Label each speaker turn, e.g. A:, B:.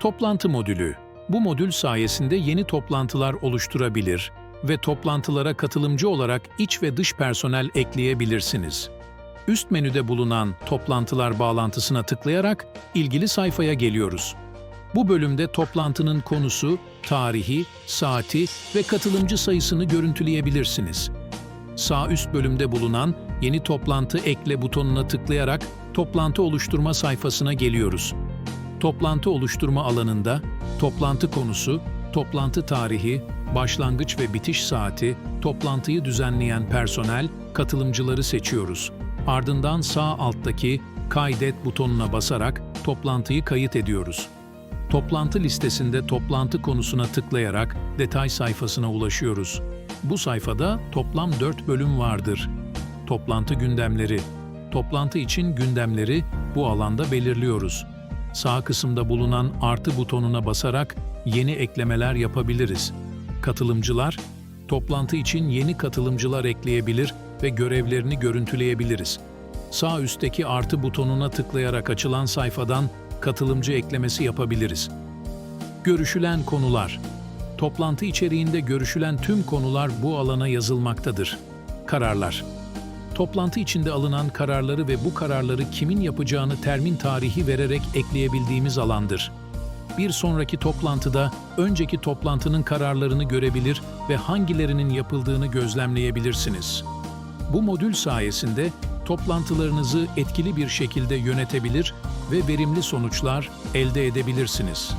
A: Toplantı modülü. Bu modül sayesinde yeni toplantılar oluşturabilir ve toplantılara katılımcı olarak iç ve dış personel ekleyebilirsiniz. Üst menüde bulunan Toplantılar bağlantısına tıklayarak ilgili sayfaya geliyoruz. Bu bölümde toplantının konusu, tarihi, saati ve katılımcı sayısını görüntüleyebilirsiniz. Sağ üst bölümde bulunan Yeni Toplantı Ekle butonuna tıklayarak toplantı oluşturma sayfasına geliyoruz. Toplantı oluşturma alanında toplantı konusu, toplantı tarihi, başlangıç ve bitiş saati, toplantıyı düzenleyen personel, katılımcıları seçiyoruz. Ardından sağ alttaki Kaydet butonuna basarak toplantıyı kayıt ediyoruz. Toplantı listesinde toplantı konusuna tıklayarak detay sayfasına ulaşıyoruz. Bu sayfada toplam 4 bölüm vardır. Toplantı gündemleri. Toplantı için gündemleri bu alanda belirliyoruz. Sağ kısımda bulunan artı butonuna basarak yeni eklemeler yapabiliriz. Katılımcılar, toplantı için yeni katılımcılar ekleyebilir ve görevlerini görüntüleyebiliriz. Sağ üstteki artı butonuna tıklayarak açılan sayfadan katılımcı eklemesi yapabiliriz. Görüşülen konular. Toplantı içeriğinde görüşülen tüm konular bu alana yazılmaktadır. Kararlar. Toplantı içinde alınan kararları ve bu kararları kimin yapacağını termin tarihi vererek ekleyebildiğimiz alandır. Bir sonraki toplantıda önceki toplantının kararlarını görebilir ve hangilerinin yapıldığını gözlemleyebilirsiniz. Bu modül sayesinde toplantılarınızı etkili bir şekilde yönetebilir ve verimli sonuçlar elde edebilirsiniz.